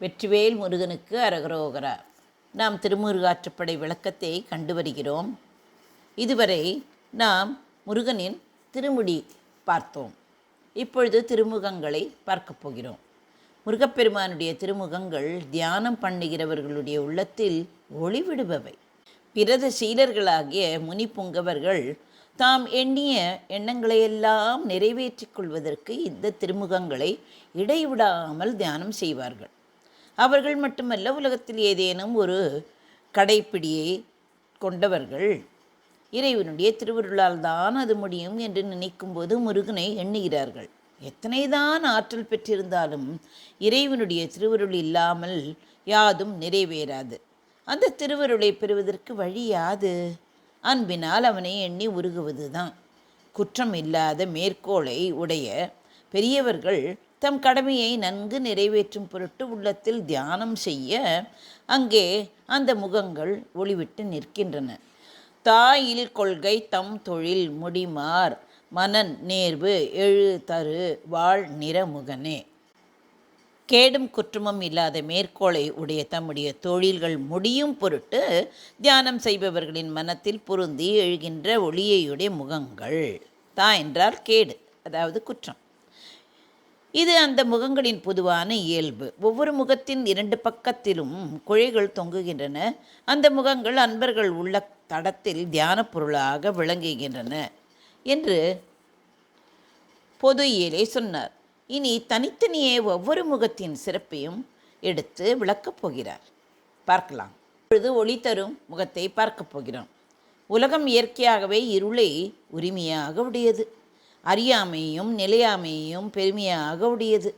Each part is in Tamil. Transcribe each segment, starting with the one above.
வெற்றிவேல் முருகனுக்கு அரகரோகரா. நாம் திருமுருகாற்றுப்படை விளக்கத்தை கண்டு வருகிறோம். இதுவரை நாம் முருகனின் திருமுடி பார்த்தோம். இப்பொழுது திருமுகங்களை பார்க்கப் போகிறோம். முருகப்பெருமானுடைய திருமுகங்கள் தியானம் பண்ணுகிறவர்களுடைய உள்ளத்தில் ஒளிவிடுபவை. பிரத சீலர்களாகிய முனி புங்கவர்கள் தாம் எண்ணிய எண்ணங்களையெல்லாம் நிறைவேற்றிக் கொள்வதற்கு இந்த திருமுகங்களை இடைவிடாமல் தியானம் செய்வார்கள். அவர்கள் மட்டுமல்ல உலகத்தில் ஏதேனும் ஒரு கடைப்பிடியை கொண்டவர்கள் இறைவனுடைய திருவருளால் தான் அது முடியும் என்று நினைக்கும்போது முருகனை எண்ணுகிறார்கள். எத்தனைதான் ஆற்றல் பெற்றிருந்தாலும் இறைவனுடைய திருவருள் இல்லாமல் யாதும் நிறைவேறாது. அந்த திருவருளை பெறுவதற்கு வழி யாது? அன்பினால் அவனை எண்ணி உருகுவது தான் குற்றம் இல்லாத மேற்கோளை உடைய பெரியவர்கள் தம் கடமையை நன்கு நிறைவேற்றும் பொருட்டு உள்ளத்தில் தியானம் செய்ய அங்கே அந்த முகங்கள் ஒளிவிட்டு நிற்கின்றன. தாயில் கொள்கை தம் தொழில் முடிமார். மனன் நேர்வு எழு தரு வாழ் நிறமுகனே கேடும் குற்றமும் இல்லாத மேற்கோளை உடைய தம்முடைய தொழில்கள் முடியும் பொருட்டு தியானம் செய்பவர்களின் மனத்தில் பொருந்தி எழுகின்ற ஒளியையுடைய முகங்கள். தா என்றால் கேடு அதாவது குற்றம். இது அந்த முகங்களின் பொதுவான இயல்பு. ஒவ்வொரு முகத்தின் இரண்டு பக்கத்திலும் குழைகள் தொங்குகின்றன. அந்த முகங்கள் அன்பர்கள் உள்ள தடத்தில் தியான பொருளாக விளங்குகின்றன என்று பொது இயலே சொன்னார். இனி தனித்தனியே ஒவ்வொரு முகத்தின் சிறப்பையும் எடுத்து விளக்கப் போகிறார். பார்க்கலாம். இப்பொழுது ஒளி தரும் முகத்தை பார்க்கப் போகிறோம். உலகம் இயற்கையாகவே இருளை உரிமையாக உடையது. அறியாமையும் நிலையாமையும் பெருமையாக உடையது.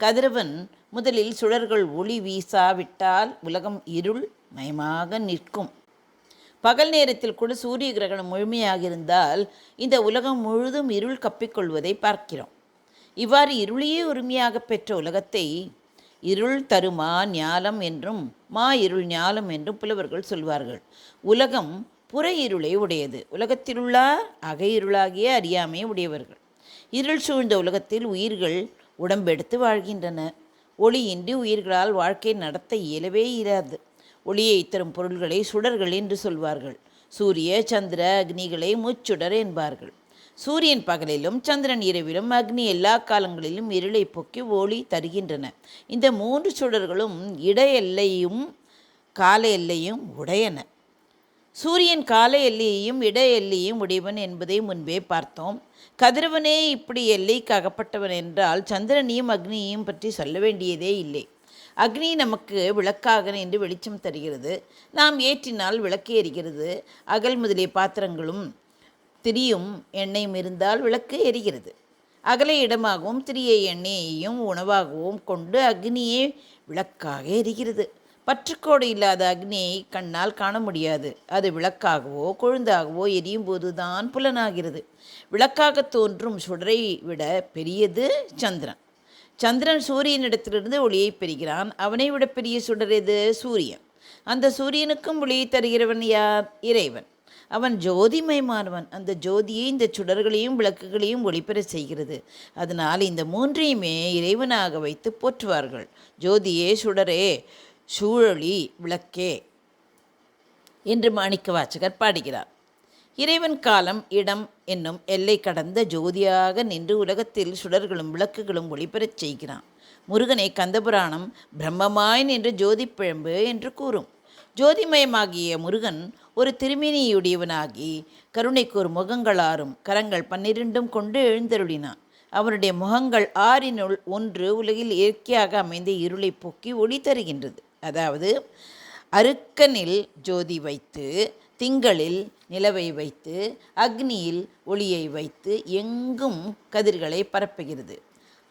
கதிரவன் முதலில் சுடர்கள் ஒளி வீசாவிட்டால் உலகம் இருள் மயமாக நிற்கும். பகல் நேரத்தில் கூட சூரிய கிரகணம் முழுமையாக இருந்தால் இந்த உலகம் முழுதும் இருள் கப்பிக்கொள்வதை பார்க்கிறோம். இவ்வாறு இருளையே உரிமையாக பெற்ற உலகத்தை இருள் தருமா ஞாலம் என்றும் மா இருள் ஞாலம் என்றும் புலவர்கள் சொல்வார்கள். உலகம் புற இருளை உடையது. உலகத்திலுள்ளார் அகையிருளாகிய இருளாகிய அறியாமை உடையவர்கள். இருள் சூழ்ந்த உலகத்தில் உயிர்கள் உடம்பெடுத்து வாழ்கின்றன. ஒளியின்றி உயிர்களால் வாழ்க்கை நடத்த இயலவே இராது ஒளியை தரும் பொருள்களை சுடர்கள் என்று சொல்வார்கள். சூரிய சந்திர அக்னிகளை முச்சுடர் என்பார்கள். சூரியன் பகலிலும் சந்திரன் இரவிலும் அக்னி எல்லா காலங்களிலும் இருளை போக்கி ஒளி தருகின்றன. இந்த மூன்று சுடர்களும் இட எல்லையும் கால எல்லையும் உடையன. சூரியன் கால எல்லையையும் இட எல்லையும் உடையவன் என்பதை முன்பே பார்த்தோம். கதிரவனே இப்படி எல்லைக்கு அகப்பட்டவன் என்றால் சந்திரனையும் அக்னியையும் பற்றி சொல்ல வேண்டியதே இல்லை. அக்னி நமக்கு விளக்காக நின்று வெளிச்சம் தருகிறது. நாம் ஏற்றினால் விளக்கு எரிகிறது. அகல் முதலிய பாத்திரங்களும் திரியும் எண்ணெயும் இருந்தால் விளக்கு எரிகிறது. அகல இடமாகவும் திரியை எண்ணெயையும் உணவாகவும் கொண்டு அக்னியே விளக்காக எரிகிறது. பற்றுக்கோடு இல்லாத அக்னியை கண்ணால் காண முடியாது. அது விளக்காகவோ கொழுந்தாகவோ எரியும் போதுதான் புலனாகிறது. விளக்காக தோன்றும் சுடரை விட பெரியது சந்திரன். சந்திரன் சூரியனிடத்திலிருந்து ஒளியை பெறுகிறான். அவனை விட பெரிய சுடர் எது? சூரியன். அந்த சூரியனுக்கும் ஒளியை தருகிறவன் யார்? இறைவன். அவன் ஜோதிமயமானவன். அந்த ஜோதியை இந்த சுடர்களையும் விளக்குகளையும் ஒளிபெற செய்கிறது. அதனால் இந்த மூன்றையுமே இறைவனாக வைத்து போற்றுவார்கள். ஜோதியே சுடரே சூழொளி விளக்கே என்று மாணிக்க வாச்சகர் பாடுகிறார். இறைவன் காலம் இடம் என்னும் எல்லை கடந்த ஜோதியாக நின்று உலகத்தில் சுடர்களும் விளக்குகளும் ஒளிபெறச் செய்கிறான். முருகனை கந்தபுராணம் பிரம்மமாய் நின்று ஜோதிப்பிழம்பு என்று கூறும். ஜோதிமயமாகிய முருகன் ஒரு திருமினியுடையவனாகி கருணைக்கு ஒரு முகங்களாரும் கரங்கள் பன்னிரண்டும் கொண்டு எழுந்தருளினான். அவருடைய முகங்கள் ஆறினுள் ஒன்று உலகில் இயற்கையாக அமைந்த இருளை போக்கி ஒளி தருகின்றது. அதாவது அருக்கனில் ஜோதி வைத்து திங்களில் நிலவை வைத்து அக்னியில் ஒளியை வைத்து எங்கும் கதிர்களை பரப்புகிறது.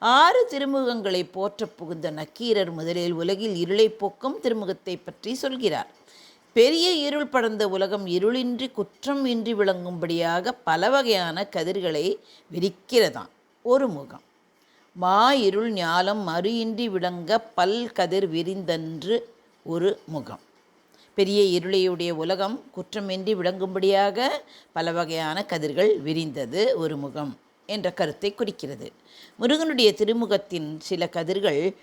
ஆறு திருமுகங்களை போற்ற புகுந்த நக்கீரர் முதலில் உலகில் இருளை போக்கும் திருமுகத்தை பற்றி சொல்கிறார். பெரிய இருள் படர்ந்த உலகம் இருளின்றி குற்றம் இன்றி விளங்கும்படியாக பல வகையான கதிர்களை விரிக்கிறதாம். ஒரு முகம். மா இருள் ஞாலம் மறு இன்றி விளங்க பல் கதிர் விரிந்தன்று ஒரு முகம். பெரிய இருளையுடைய உலகம் குற்றமின்றி விளங்கும்படியாக பல வகையான கதிர்கள் விரிந்தது ஒரு முகம் என்ற கருத்தை குறிக்கிறது. முருகனுடைய திருமுகத்தின் சில கதிர்கள்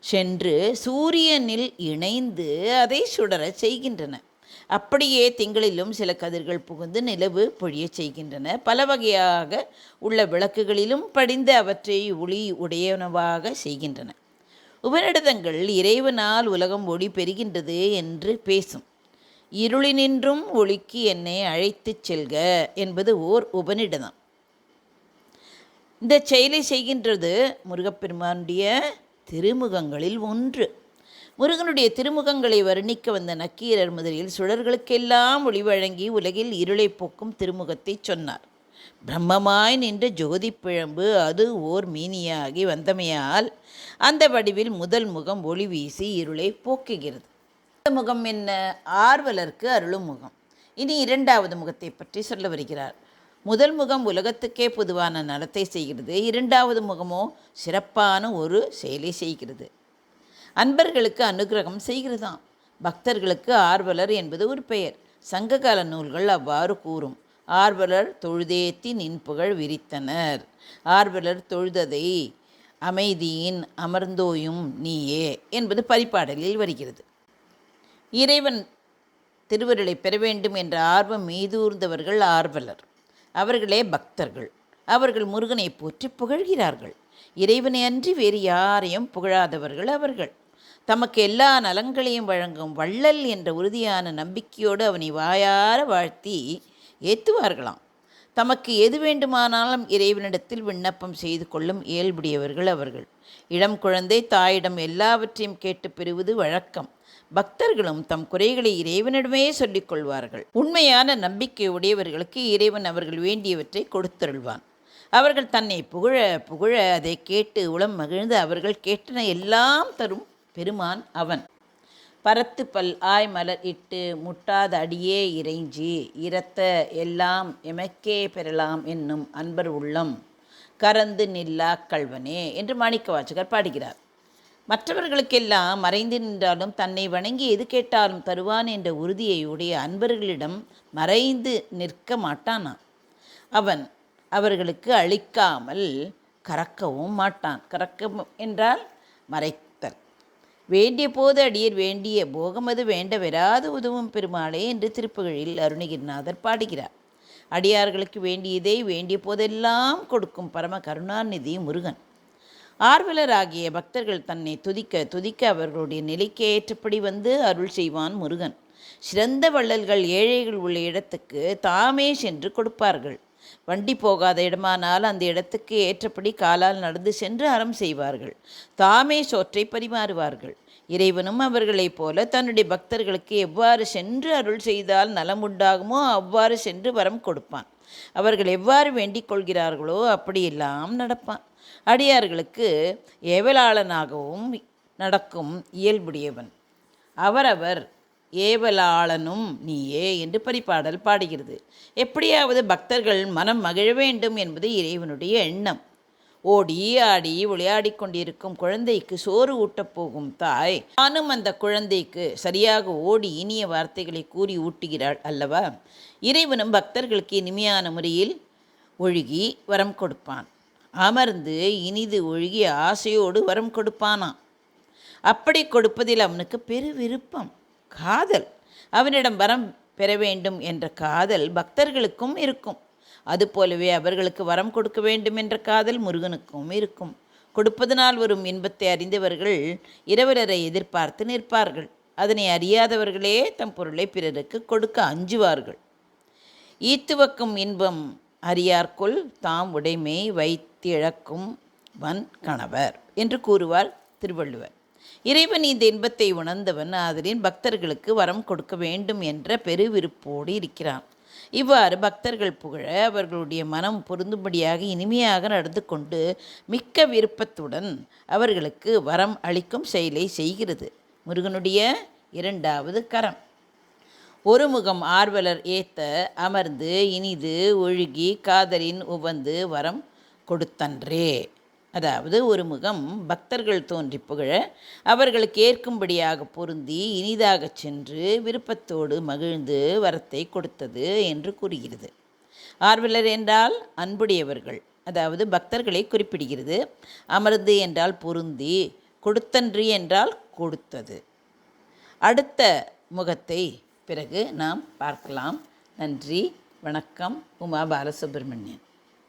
சென்று சூரியனில் இணைந்து அதை சுடரச் செய்கின்றன. அப்படியே திங்களிலும் சில கதிர்கள் புகுந்து நிலவு பொழியச் செய்கின்றன. பல வகையாக உள்ள விளக்குகளிலும் படிந்து அவற்றை ஒளி உடையனவாக செய்கின்றன. உபநிடதங்கள் இறைவனால் உலகம் ஒளி பெறுகின்றது என்று பேசும். இருளினின்றும் ஒளிக்கு என்னை அழைத்துச் செல்க என்பது ஓர் உபநிடதம். இந்த செயலை செய்கின்றது முருகப்பெருமானுடைய திருமுகங்களில் ஒன்று. முருகனுடைய திருமுகங்களை வர்ணிக்க வந்த நக்கீரர் முதலில் சுடர்களுக்கெல்லாம் ஒளி வழங்கி உலகில் இருளை போக்கும் திருமுகத்தை சொன்னார். பிரம்மமாய் நின்ற ஜோதி பிழம்பு அது ஓர் மீனியாகி வந்தமையால் அந்த வடிவில் முதல் முகம் ஒளி வீசி இருளை போக்குகிறது. முகம் என்ன? ஆர்வலர்க்கு அருளும் முகம். இனி இரண்டாவது முகத்தை பற்றி சொல்ல வருகிறார். முதல் முகம் உலகத்துக்கே பொதுவான நலத்தை செய்கிறது. இரண்டாவது முகமோ சிறப்பான ஒரு செயலை செய்கிறது. அன்பர்களுக்கு அனுகிரகம் செய்கிறதாம். பக்தர்களுக்கு ஆர்வலர் என்பது ஒரு பெயர். சங்ககால நூல்கள் அவ்வாறு கூறும். ஆர்வலர் தொழுதேத்தி நின்புகழ் விரித்தனர். ஆர்வலர் தொழுததை அமைதியின் அமர்ந்தோயும் நீயே என்பது பரிபாடலில் வருகிறது. இறைவன் திருவருளை பெற வேண்டும் என்ற ஆர்வம் மீதூர்ந்தவர்கள் ஆர்வலர். அவர்களே பக்தர்கள். அவர்கள் முருகனை போற்றி புகழ்கிறார்கள். இறைவனை அன்றி வேறு யாரையும் புகழாதவர்கள் அவர்கள். தமக்கு எல்லா நலங்களையும் வழங்கும் வள்ளல் என்ற உறுதியான நம்பிக்கையோடு அவனை வாயார வாழ்த்தி ஏற்றுவார்களாம் தமக்கு எது வேண்டுமானாலும் இறைவனிடத்தில் விண்ணப்பம் செய்து கொள்ளும் இயல்புடையவர்கள் அவர்கள். இளம் குழந்தை தாயிடம் எல்லாவற்றையும் கேட்டு பெறுவது வழக்கம். பக்தர்களும் தம் குறைகளை இறைவனிடமே சொல்லிக் கொள்வார்கள். உண்மையான நம்பிக்கை உடையவர்களுக்கு இறைவன் அவர்கள் வேண்டியவற்றை கொடுத்தருள்வான். அவர்கள் தன்னை புகழ புகழ அதை கேட்டு உளம் மகிழ்ந்து அவர்கள் கேட்டன எல்லாம் தரும் பெருமான் அவன். பரத்து பல் ஆய் மலர் இட்டு முட்டாத அடியே இறைஞ்சி இரத்த எல்லாம் எமக்கே பெறலாம் என்னும் அன்பர் உள்ளம். கரந்து நில்லா கல்வனே என்று மாணிக்க வாச்சகர் பாடுகிறார். மற்றவர்களுக்கெல்லாம் மறைந்து நின்றாலும் தன்னை வணங்கி எது கேட்டாலும் தருவான் என்ற உறுதியை உடைய அன்பர்களிடம் மறைந்து நிற்க மாட்டானாம். அவன் அவர்களுக்கு அளிக்காமல் கறக்கவும் மாட்டான். கறக்க என்றால் மறை வேண்டிய போது அடியர் வேண்டிய போகமது வேண்ட வெறாது உதவும் பெருமாளே என்று திருப்புகழில் அருணகிரிநாதர் பாடுகிறார். அடியார்களுக்கு வேண்டியதை வேண்டிய போதெல்லாம் கொடுக்கும் பரம கருணாநிதி முருகன். ஆர்வலராகிய பக்தர்கள் தன்னை துதிக்க துதிக்க அவர்களுடைய நிலைக்கு ஏற்றபடி வந்து அருள் செய்வான் முருகன். சிறந்த வள்ளல்கள் ஏழைகள் உள்ள இடத்துக்கு தாமே சென்று கொடுப்பார்கள். வண்டி போகாத இடமானால் அந்த இடத்துக்கு ஏற்றபடி காலால் நடந்து சென்று அறம் செய்வார்கள். தாமே சோற்றை பரிமாறுவார்கள். இறைவனும் அவர்களைப் போல தன்னுடைய பக்தர்களுக்கு எவ்வாறு சென்று அருள் செய்தால் நலம் உண்டாகுமோ அவ்வாறு சென்று வரம் கொடுப்பான். அவர்கள் எவ்வாறு வேண்டிக் கொள்கிறார்களோ அப்படியெல்லாம் நடப்பான். அடியார்களுக்கு ஏவலாளனாகவும் நடக்கும் இயல்புடையவன். அவரவர் ஏவலாளனும் நீயே என்று பரிபாடல் பாடுகிறது. எப்படியாவது பக்தர்கள் மனம் மகிழ வேண்டும் என்பது இறைவனுடைய எண்ணம். ஓடி ஆடி விளையாடி கொண்டிருக்கும் குழந்தைக்கு சோறு ஊட்டப் போகும் தாய். நானும் அந்த குழந்தைக்கு சரியாக ஓடி இனிய வார்த்தைகளை கூறி ஊட்டுகிறாள் அல்லவா? இறைவனும் பக்தர்களுக்கு இனிமையான முறையில் ஒழுகி வரம் கொடுப்பான். அமர்ந்து இனிது ஒழுகி ஆசையோடு வரம் கொடுப்பானாம். அப்படி கொடுப்பதில் அவனுக்கு பெரு விருப்பம். காதல். அவனிடம் வரம் பெற வேண்டும் என்ற காதல் பக்தர்களுக்கும் இருக்கும். அதுபோலவே அவர்களுக்கு வரம் கொடுக்க வேண்டும் என்ற காதல் முருகனுக்கும் இருக்கும். கொடுப்பதனால் வரும் இன்பத்தை அறிந்தவர்கள் இரவலரை எதிர்பார்த்து நிற்பார்கள். அதனை அறியாதவர்களே தம் பொருளை பிறருக்கு கொடுக்க அஞ்சுவார்கள். ஈத்துவக்கும் இன்பம் அறியார்க்குள் தாம் உடைமை வைத்திழக்கும் வன் கணவர் என்று கூறுவார் திருவள்ளுவர். இறைவன் இந்த இன்பத்தை உணர்ந்தவன் ஆதலின் பக்தர்களுக்கு வரம் கொடுக்க வேண்டும் என்ற பெருவிருப்போடு இருக்கிறான். இவ்வாறு பக்தர்கள் புகழ அவர்களுடைய மனம் பொருந்தும்படியாக இனிமையாக நடந்து கொண்டு மிக்க விருப்பத்துடன் அவர்களுக்கு வரம் அளிக்கும் செயலை செய்கிறது. முருகனுடைய இரண்டாவது கரம். ஒரு முகம் ஆர்வலர் ஏத்த அமர்ந்து இனிது ஒழுகி காதலின் உவந்து வரம் கொடுத்தன்றே. அதாவது ஒரு முகம் பக்தர்கள் தோன்றி புகழ அவர்களுக்கு ஏற்கும்படியாக பொருந்தி இனிதாகச் சென்று விருப்பத்தோடு மகிழ்ந்து வரத்தை கொடுத்தது என்று கூறுகிறது. ஆர்வலர் என்றால் அன்புடையவர்கள் அதாவது பக்தர்களை குறிப்பிடுகிறது. அமர்ந்து என்றால் பொருந்தி கொடுத்தன்றி என்றால் கொடுத்தது. அடுத்த முகத்தை பிறகு நாம் பார்க்கலாம். நன்றி வணக்கம். உமா பாலசுப்ரமணியன்.